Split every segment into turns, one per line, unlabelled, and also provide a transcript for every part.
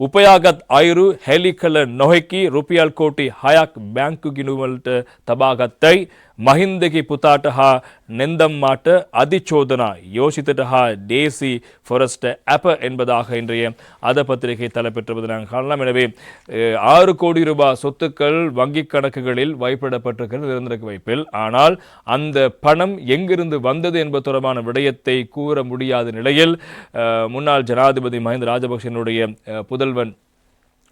උපයාගත් අයුරු හෙළි කළ නොහැකි රුපියල් කෝටි හයක් බැංකු ගිනුවලට තබාගත්තයි මහින්දගේ පුතාට හා நெந்தம்மாட்ட அதிச்சோதனா யோசித்துட்டு ஹா டேசி ஃபாரஸ்ட் ஆப் என்பதாக இன்றைய அத பத்திரிகை தலைப்பெற்றுவது நாங்கள் காணலாம் எனவே அஹ், ஆறு கோடி ரூபாய் சொத்துக்கள் வங்கிக் கணக்குகளில் வைப்பிடப்பட்டிருக்கிறது நிரந்தர வைப்பில் ஆனால் அந்த பணம் எங்கிருந்து வந்தது என்பது தொடர்பான விடயத்தை கூற முடியாத நிலையில் அஹ், முன்னாள் ஜனாதிபதி மஹிந்த ராஜபக்சனுடைய அஹ், புதல்வன்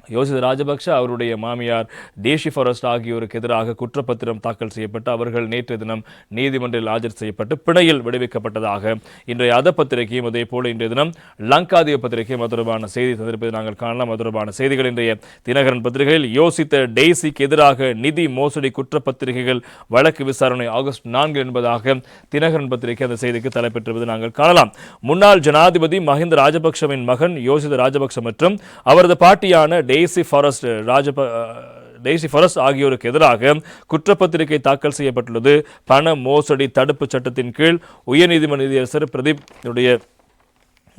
யோசித ராஜபக்ஷ அவருடைய மாமியார் தேஷி ஃபாரஸ்ட் ஆகியோருக்கு எதிராக குற்றப்பத்திரம் தாக்கல் செய்யப்பட்டு அவர்கள் நேற்று தினம் நீதிமன்றில் ஆஜர் செய்யப்பட்டு பிணையில் விடுவிக்கப்பட்டதாக இன்றைய அத பத்திரிகையும் அதே போல இன்றைய தினம் லங்காதிய பத்திரிகையும் தொடர்பான செய்தி தந்திருப்பதை நாங்கள் காணலாம். தொடர்பான செய்திகள் இன்றைய தினகரன் பத்திரிகையில் யோசித்த டெய்சிக்கு எதிராக நிதி மோசடி குற்றப்பத்திரிகைகள் வழக்கு விசாரணை ஆகஸ்ட் நான்கு என்பதாக தினகரன் பத்திரிகை அந்த செய்திக்கு தலைப்பெற்றுவது நாங்கள் காணலாம். முன்னாள் ஜனாதிபதி மஹிந்த ராஜபக்சவின் மகன் யோசித ராஜபக்ச மற்றும் அவரது பாட்டியான டெய்சி ஃபாரஸ்ட் ராஜப டெய்சி ஃபாரஸ்ட் ஆகியோருக்கு எதிராக குற்றப்பத்திரிகை தாக்கல் செய்யப்பட்டுள்ளது. பண மோசடி தடுப்பு சட்டத்தின் கீழ் உயர்நீதிமன்ற நீதியரசர் பிரதீப்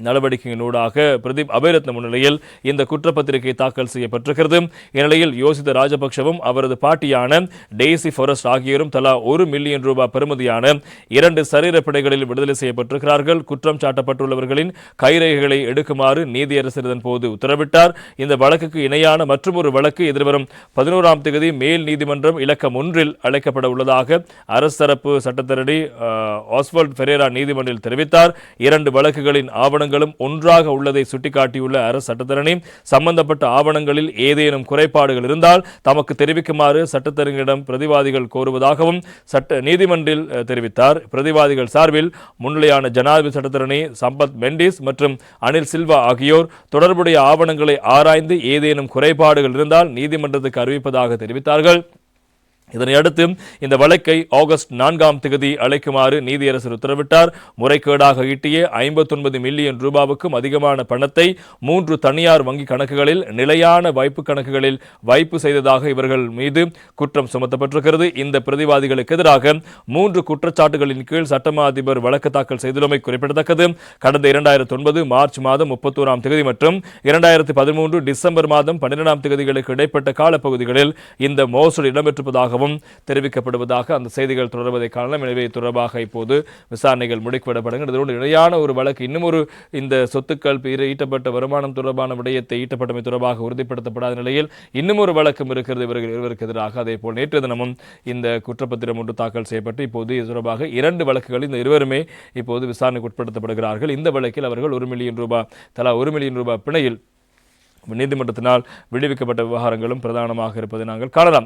நடவடிக்கையினூடாக பிரதீப் அபயரத்ன முன்னிலையில் இந்த குற்றப்பத்திரிகை தாக்கல் செய்யப்பட்டிருக்கிறது. இந்நிலையில் யோசித ராஜபக்ஷவும் அவரது பாட்டியான டெய்சி ஃபாரஸ்ட் ஆகியோரும் தலா ஒரு மில்லியன் ரூபாய் பெறுமதியான இரண்டு சரீர பிணைகளில் விடுதலை செய்யப்பட்டிருக்கிறார்கள். குற்றம் சாட்டப்பட்டுள்ளவர்களின் கைரேகைகளை எடுக்குமாறு நீதியரசர் இதன் போது உத்தரவிட்டார். இந்த வழக்குக்கு இணையான மற்றொரு வழக்கு எதிர்வரும் பதினோராம் தேதி மேல் நீதிமன்றம் இலக்கம் ஒன்றில் அழைக்கப்பட உள்ளதாக அரசு தரப்பு சட்டத்தரணி ஆஸ்வால்ட் ஃபெரேரா நீதிமன்றில் தெரிவித்தார். இரண்டு வழக்குகளின் ஆவணங்களும் ஒன்றாக உள்ளதை சுட்டிக்காட்டியுள்ள அரசு சட்டத்தரணி சம்பந்தப்பட்ட ஆவணங்களில் ஏதேனும் குறைபாடுகள் இருந்தால் தமக்கு தெரிவிக்குமாறு சட்டத்தரணியிடம் பிரதிவாதிகள் கோருவதாகவும் சட்ட நீதிமன்றில் தெரிவித்தார். பிரதிவாதிகள் சார்பில் முன்னிலையான ஜனாதிபதி சட்டத்தரணி சம்பத் மெண்டிஸ் மற்றும் அனில் சில்வா ஆகியோர் தொடர்புடைய ஆவணங்களை ஆராய்ந்து ஏதேனும் குறைபாடுகள் இருந்தால் நீதிமன்றத்துக்கு அறிவிப்பதாக தெரிவித்தார்கள். இதனையடுத்து இந்த வழக்கை ஆகஸ்ட் நான்காம் தேதி அழைக்குமாறு நீதியரசர் உத்தரவிட்டார். முறைகேடாக ஈட்டிய ஐம்பத்தொன்பது மில்லியன் ரூபாவுக்கும் அதிகமான பணத்தை மூன்று தனியார் வங்கி கணக்குகளில் நிலையான வைப்பு கணக்குகளில் வைப்பு செய்ததாக இவர்கள் மீது குற்றம் சுமத்தப்பட்டிருக்கிறது. இந்த பிரதிவாதிகளுக்கு எதிராக மூன்று குற்றச்சாட்டுகளின் கீழ் சட்டமா அதிபர் வழக்கு தாக்கல் செய்துள்ளமை குறிப்பிடத்தக்கது. கடந்த இரண்டாயிரத்தி ஒன்பது மார்ச் மாதம் முப்பத்தோராம் தேதி மற்றும் இரண்டாயிரத்தி பதிமூன்று டிசம்பர் மாதம் பன்னிரெண்டாம் தேதிகளுக்கு இடைப்பட்ட காலப்பகுதிகளில் இந்த மோசடி இடம்பெற்றிருப்பதாகவும் தெரிவிக்கப்படுவதாக அந்த செய்திகள் தொடர்வதை காணலாம் எனவே தொடர்பாக இப்போது விசாரணைகள் முடுக்கிவிடப்படுகிறது இதோடு இணையான ஒரு வழக்கு இன்னும் ஒரு இந்த சொத்துக்கள் ஈட்டப்பட்ட வருமானம் தொடர்பான விடயத்தை ஈட்டப்பட்டமை தொடர்பாக உறுதிப்படுத்தப்படாத நிலையில் இன்னும் ஒரு வழக்கம் இருக்கிறது. இவர்கள் இருவருக்கு எதிராக அதே போல் நேற்று தினமும் இந்த குற்றப்பத்திரம் ஒன்று தாக்கல் செய்யப்பட்டு இப்போது இது தொடர்பாக இரண்டு வழக்குகள் இந்த இருவருமே இப்போது விசாரணைக்கு உட்படுத்தப்படுகிறார்கள் இந்த வழக்கில் அவர்கள் ஒரு மில்லியன் ரூபாய் தலா ஒரு மில்லியன் ரூபாய் பிணையில் நீதிமன்றத்தினால் விடுவிக்கப்பட்ட விவகாரங்களும் பிரதானமாக இருப்பதை நாங்கள் காணலாம்.